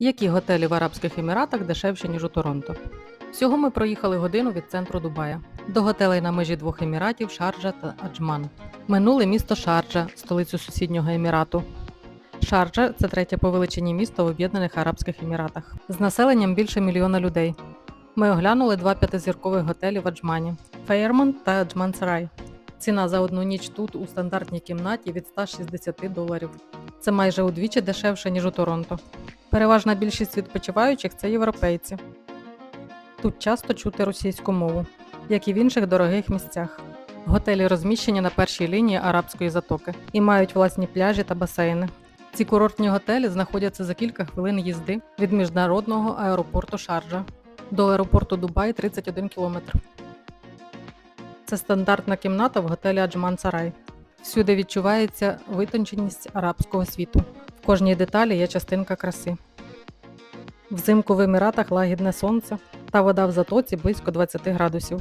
Які готелі в Арабських Еміратах дешевші, ніж у Торонто? Всього ми проїхали годину від центру Дубая до готелей на межі двох еміратів Шарджа та Аджман. Минуле місто Шарджа, столицю сусіднього емірату. Шарджа це третє по величині місто в Об'єднаних Арабських Еміратах з населенням більше мільйона людей. Ми оглянули два п'ятизіркових готелі в Аджмані Фейермонт та Аджман Сарай. Ціна за одну ніч тут у стандартній кімнаті від 160 доларів. Це майже удвічі дешевше, ніж у Торонто. Переважна більшість відпочиваючих це європейці. Тут часто чути російську мову, як і в інших дорогих місцях. Готелі розміщені на першій лінії арабської затоки і мають власні пляжі та басейни. Ці курортні готелі знаходяться за кілька хвилин їзди від міжнародного аеропорту Шарджа до аеропорту Дубай 31 кілометр. Це стандартна кімната в готелі Аджман Сарай. Всюди відчувається витонченість арабського світу. Кожній деталі є частинка краси. Взимку в Еміратах лагідне сонце та вода в затоці близько 20 градусів.